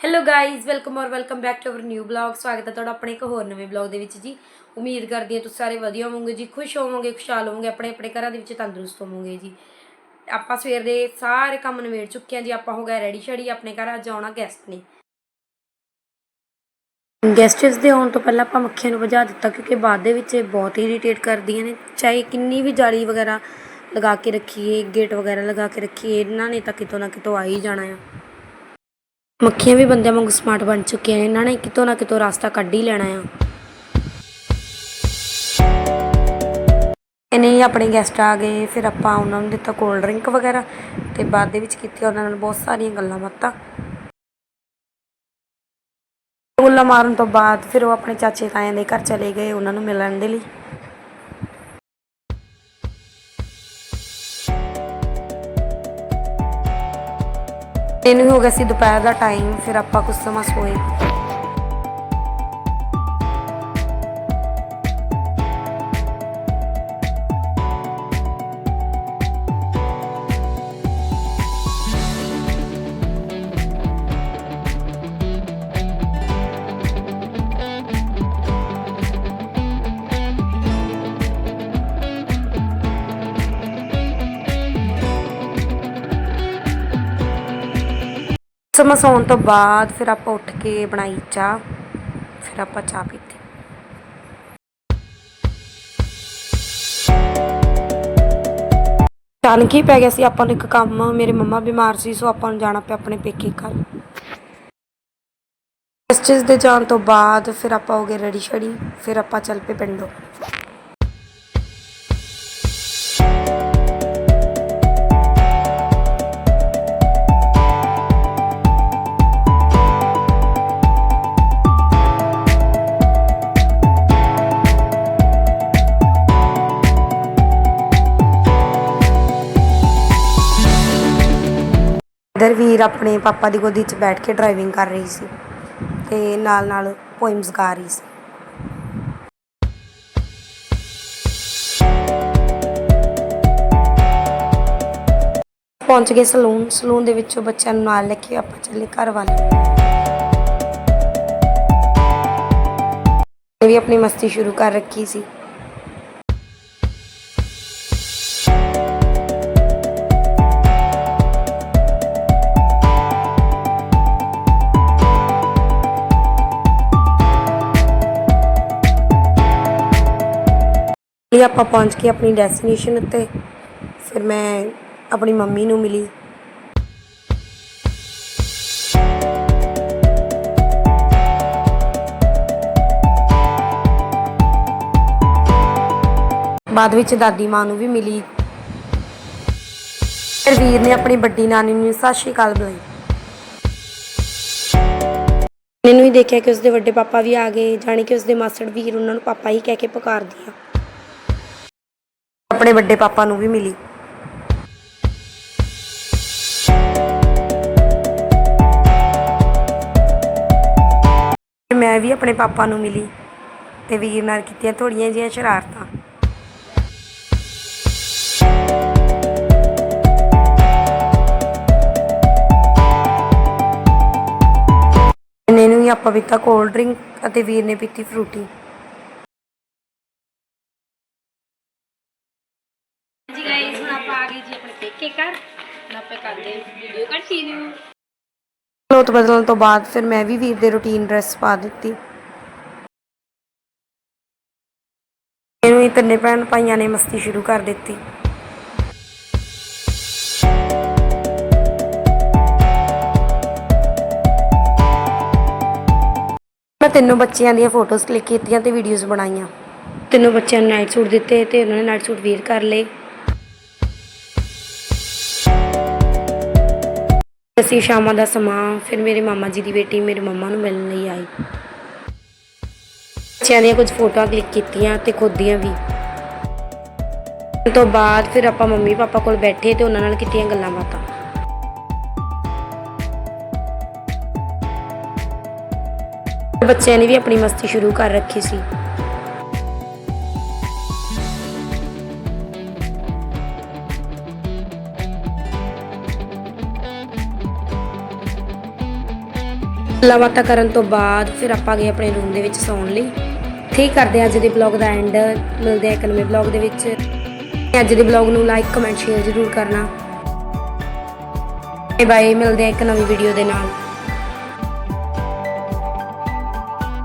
Hello guys welcome ਔਰ welcome back to our new blog ਸਵਾਗਤ ਹੈ ਤੁਹਾਡਾ ਆਪਣੇ ਇੱਕ ਹੋਰ ਨਵੇਂ ਬਲੌਗ ਦੇ ਵਿੱਚ ਜੀ। ਉਮੀਦ ਕਰਦੀ ਹਾਂ ਤੁਸੀਂ ਸਾਰੇ ਵਧੀਆ ਹੋਵੋਗੇ ਜੀ, ਖੁਸ਼ ਹੋਵੋਗੇ, ਖੁਸ਼ਹਾਲ ਹੋਵੋਗੇ, ਆਪਣੇ ਆਪਣੇ ਘਰਾਂ ਦੇ ਵਿੱਚ ਤੰਦਰੁਸਤ ਹੋਵੋਗੇ ਜੀ। ਆਪਾਂ ਸਵੇਰ ਦੇ ਸਾਰੇ ਕੰਮ ਨਿਬੇੜ ਚੁੱਕੇ ਹਾਂ ਜੀ, ਆਪਾਂ ਹੋ ਗਿਆ ਰੈਡੀ ਸ਼ੈਡੀ ਆਪਣੇ ਘਰ ਅੱਜ ਆਉਣਾ ਗੈਸਟ ਨੇ। ਗੈਸਟਸ ਦੇ ਆਉਣ ਤੋਂ ਪਹਿਲਾਂ ਆਪਾਂ ਮੱਖੀਆਂ ਨੂੰ ਭਜਾ ਦਿੱਤਾ ਕਿਉਂਕਿ ਬਾਅਦ ਦੇ ਵਿੱਚ ਇਹ ਬਹੁਤ ਇਰੀਟੇਟ ਕਰਦੀਆਂ ਨੇ। ਚਾਹੇ ਕਿੰਨੀ ਵੀ ਜਾਲੀ ਵਗੈਰਾ ਲਗਾ ਕੇ ਰੱਖੀਏ ਗੇਟ ਵਗੈਰਾ ਲਗਾ ਕੇ ਰੱਖੀਏ, ਇਹਨਾਂ ਨੇ ਤਾਂ ਕਿਤੋਂ ਨਾ ਕਿਤੋਂ ਆ ਹੀ ਜਾਣਾ ਆ। ਮੱਖੀਆਂ ਵੀ ਬੰਦਿਆਂ ਵਾਂਗੂ ਸਮਾਰਟ ਬਣ ਚੁੱਕੀਆਂ ਨੇ। ਇਹਨਾਂ ਨੇ ਕਿਤੋਂ ਨਾ ਕਿਤੋਂ ਰਸਤਾ ਕੱਢ ਹੀ ਲੈਣਾ ਆ। ਇਹਨੇ ਹੀ ਆਪਣੇ ਗੈਸਟ ਆ ਗਏ, ਫਿਰ ਆਪਾਂ ਉਹਨਾਂ ਨੂੰ ਦਿੱਤਾ ਕੋਲਡ ਡਰਿੰਕ ਵਗੈਰਾ ਤੇ ਬਾਅਦ ਦੇ ਵਿੱਚ ਕੀਤੀਆਂ ਉਹਨਾਂ ਨਾਲ ਬਹੁਤ ਸਾਰੀਆਂ ਗੱਲਾਂ ਬਾਤਾਂ। ਗੱਲਾਂ ਮਾਰਨ ਤੋਂ ਬਾਅਦ ਫਿਰ ਉਹ ਆਪਣੇ ਚਾਚੇ ਤਾਇਆਂ ਦੇ ਘਰ ਚਲੇ ਗਏ ਉਹਨਾਂ ਨੂੰ ਮਿਲਣ ਦੇ ਲਈ। ਇਹਨੂੰ ਹੋ ਗਿਆ ਸੀ ਦੁਪਹਿਰ ਦਾ ਟਾਈਮ ਫਿਰ ਆਪਾਂ ਕੁਝ ਸਮਾਂ ਸੋਏ। ਸਮਾਂ ਸੌਣ ਤੋਂ ਬਾਅਦ ਫਿਰ ਆਪਾਂ ਉੱਠ ਕੇ ਬਣਾਈ ਚਾਹ, ਫਿਰ ਆਪਾਂ ਚਾਹ ਪੀਤੀ। ਅਚਾਨਕ ਹੀ ਪੈ ਗਿਆ ਸੀ, ਆਪਾਂ ਨੂੰ ਇੱਕ ਕੰਮ, ਮੇਰੇ ਮੰਮਾ ਬਿਮਾਰ ਸੀ, ਸੋ ਆਪਾਂ ਨੂੰ ਜਾਣਾ ਪਿਆ ਆਪਣੇ ਪੇਕੇ ਘਰ। ਇਸ ਦੇ ਜਾਣ ਤੋਂ ਬਾਅਦ ਫਿਰ ਆਪਾਂ ਹੋ ਗਏ ਰੜੀ ਸ਼ੜੀ ਫਿਰ ਆਪਾਂ ਚੱਲ ਪਏ ਪਿੰਡੋਂ। ਇਧਰ ਵੀਰ ਆਪਣੇ ਪਾਪਾ ਦੀ ਗੋਦੀ 'ਚ ਬੈਠ ਕੇ ਡਰਾਈਵਿੰਗ ਕਰ ਰਹੀ ਸੀ ਤੇ ਨਾਲ ਨਾਲ ਪੋਇਮਸ ਗਾ ਰਹੀ ਸੀ। ਪਹੁੰਚ ਗਏ ਸਲੂਨ ਸਲੂਨ ਦੇ ਵਿੱਚੋਂ ਬੱਚਿਆਂ ਨੂੰ ਨਾਲ ਲੈ ਕੇ ਆਪਾਂ ਚੱਲੇ ਘਰ ਵੱਲ। ਇਹ ਵੀ ਆਪਣੀ ਮਸਤੀ ਸ਼ੁਰੂ ਕਰ ਰੱਖੀ ਸੀ। ਲਈ ਆਪਾਂ ਪਹੁੰਚ ਕੇ ਆਪਣੀ ਡੈਸਟੀਨੇਸ਼ਨ ਉੱਤੇ। ਫਿਰ ਮੈਂ ਆਪਣੀ ਮੰਮੀ ਨੂੰ ਮਿਲੀ। ਬਾਅਦ ਵਿੱਚ ਦਾਦੀ ਮਾਂ ਨੂੰ ਵੀ ਮਿਲੀ। ਫਿਰ ਵੀਰ ਨੇ ਆਪਣੀ ਵੱਡੀ ਨਾਨੀ ਨੂੰ ਸਤਿ ਸ਼੍ਰੀ ਅਕਾਲ ਬੁਲਾਈ। ਮੈਨੂੰ ਹੀ ਦੇਖਿਆ ਕਿ ਉਸਦੇ ਵੱਡੇ ਪਾਪਾ ਵੀ ਆ ਗਏ, ਜਾਣੀ ਕਿ ਉਸਦੇ ਮਾਸੜ ਵੀਰ ਉਹਨਾਂ ਨੂੰ ਪਾਪਾ ਹੀ ਕਹਿ ਕੇ ਪੁਕਾਰਦੀ ਆ। ਆਪਣੇ ਵੱਡੇ ਪਾਪਾ ਨੂੰ ਵੀ ਮਿਲੀ। ਮੈਂ ਵੀ ਆਪਣੇ ਪਾਪਾ ਨੂੰ ਮਿਲੀ ਤੇ ਵੀਰ ਨਾਲ ਕੀਤੀਆਂ ਥੋੜੀਆਂ ਜਿਹੀਆਂ ਸ਼ਰਾਰਤਾਂ। ਇਹਨੇ ਨੂੰ ਵੀ ਆਪਾਂ ਪੀਤਾ ਕੋਲਡ ਡਰਿੰਕ ਅਤੇ ਵੀਰ ਨੇ ਪੀਤੀ ਫਰੂਟੀ ਕਲੋਥ ਬਦਲਣ ਤੋਂ ਬਾਅਦ ਫਿਰ ਮੈਂ ਵੀ ਵੀਰ ਦੇ ਰੂਟੀਨ ਡਰੈਸ ਪਾ ਦਿੱਤੀ। ਇਹਨੂੰ ਹੀ ਤਿੰਨੇ ਭੈਣ ਭਾਈਆਂ ਨੇ ਮਸਤੀ ਸ਼ੁਰੂ ਕਰ ਦਿੱਤੀ। ਮੈਂ ਤਿੰਨੋਂ ਬੱਚਿਆਂ ਦੀਆਂ ਫੋਟੋਜ਼ ਕਲਿੱਕ ਕੀਤੀਆਂ ਤੇ ਵੀਡੀਓਜ਼ ਬਣਾਈਆਂ। ਤਿੰਨੋਂ ਬੱਚਿਆਂ ਨੂੰ ਨਾਈਟ ਸੂਟ ਦਿੱਤੇ ਤੇ ਉਹਨਾਂ ਨੇ ਨਾਈਟ ਸੂਟ ਵੇਅਰ ਕਰ ਲਏ। ਅਸੀਂ ਸ਼ਾਮਾਂ ਦਾ ਸਮਾਂ, ਫਿਰ ਮੇਰੇ ਮਾਮਾ ਜੀ ਦੀ ਬੇਟੀ ਮੇਰੇ ਮੰਮਾ ਨੂੰ ਮਿਲਣ ਲਈ ਆਈ। ਬੱਚਿਆਂ ਦੀਆਂ ਕੁਝ ਫੋਟੋਆਂ ਕਲਿੱਕ ਕੀਤੀਆਂ ਤੇ ਖੁਦ ਦੀਆਂ ਵੀ ਤੋਂ ਬਾਅਦ ਫਿਰ ਆਪਾਂ ਮੰਮੀ ਪਾਪਾ ਕੋਲ ਬੈਠੇ ਤੇ ਉਹਨਾਂ ਨਾਲ ਕੀਤੀਆਂ ਗੱਲਾਂ ਬਾਤਾਂ। ਬੱਚਿਆਂ ਨੇ ਵੀ ਆਪਣੀ ਮਸਤੀ ਸ਼ੁਰੂ ਕਰ ਰੱਖੀ ਸੀ। ਗੱਲਾਂ ਬਾਤਾਂ ਕਰਨ ਤੋਂ ਬਾਅਦ ਫਿਰ ਆਪਾਂ ਗਏ ਆਪਣੇ ਰੂਮ ਦੇ ਵਿੱਚ ਸੌਣ ਲਈ। ਠੀਕ ਕਰਦੇ ਹਾਂ ਅੱਜ ਦੇ ਬਲੌਗ ਦਾ ਐਂਡ ਮਿਲਦੇ ਆ ਇੱਕ ਨਵੇਂ ਬਲੌਗ ਦੇ ਵਿੱਚ। ਅੱਜ ਦੇ ਬਲੌਗ ਨੂੰ ਲਾਈਕ ਕਮੈਂਟ ਸ਼ੇਅਰ ਜ਼ਰੂਰ ਕਰਨਾ। ਬਾਏ ਮਿਲਦੇ ਹਾਂ ਇੱਕ ਨਵੀਂ ਵੀਡੀਓ ਦੇ ਨਾਲ।